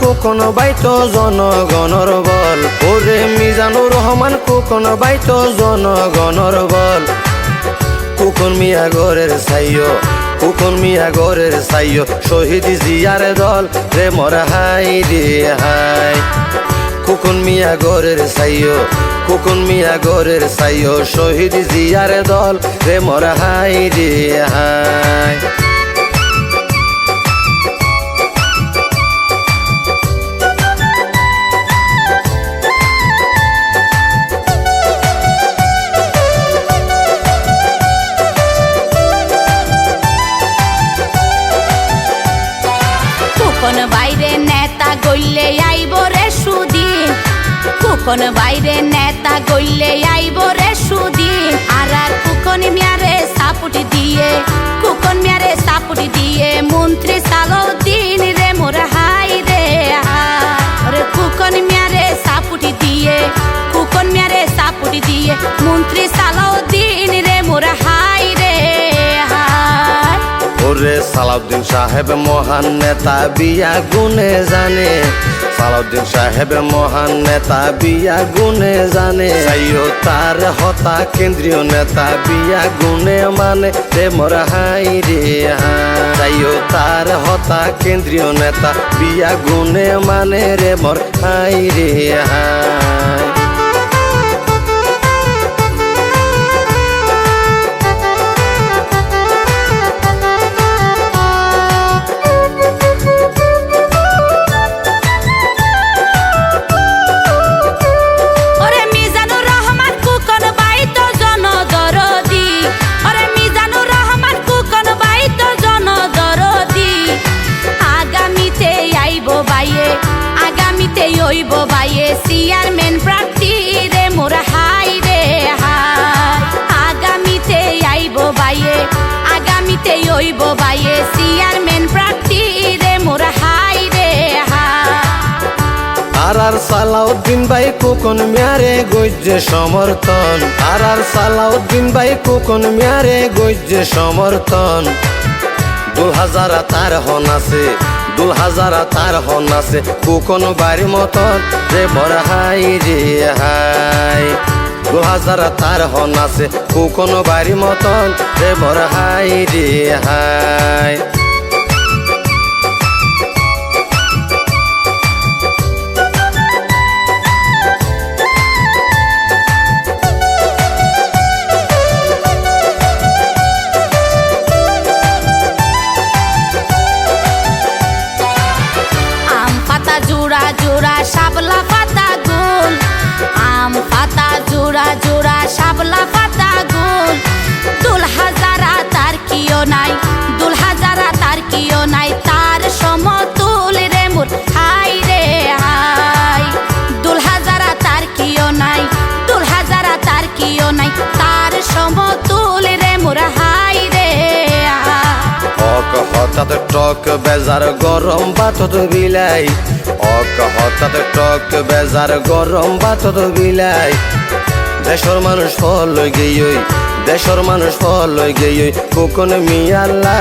কুকন বাইত জনগণর বল। ওরে মিজানুর রহমান কুকন বাইত জনগণর বল। কুকন মিয়া গরের সাইয় কুকন মিয়া গরের সাইয় শহীদ জিয়ার দল, রে মর হাই রে হাই। কুকন মিয়া গরের সাইয় কুকন মিয়া গরের সাইয় শহীদ জিয়ার দল, রে মর হাই রে হাই। কুকন বাইরে নেতা গইলে আইব রে সুদিন কুকন বাইরে নেতা গইলে আইব রে সুদিন সালাউদ্দিন সাহেব মহান নেতা, বিয়া গুনে জানে। সালাউদ্দিন সাহেব মহান নেতা, বিয়া গুনে জানে। সাইও তার হতা কেন্দ্রীয় নেতা, বিয়া গুনে মানে রে মোর হাই রে সাইও তার হতা কেন্দ্রীয় নেতা, বিয়া গুনে মানে রে মোর হাই রে হাই ওইব বাইয়ে চেয়ারম্যান প্রার্থী রে, মোর হাই রে আর আর সালাউদ্দিন ভাই কোকন মিয়ারে গজ্জে সমর্থন। আর আর সালাউদ্দিন ভাই কোকন মিয়ারে গজ্জে সমর্থন। দু হাজার তার হন আছে দু হাজার তার হন আছে কোকন বাড়ি মতন। রে বড় হাই রে, হাই। হাজার তার হন আছে কোনো বাড়ি মতন রে বড় হাই রে হাই। টক বেজার গরম বাতত বিলাই। অক হঠাৎ টক বেজার গরম বাতত বিলাই। দেশর মানুষ ফল গেই, দেশর মানুষ ফল গেই, কোকন মিয়াল্লাই।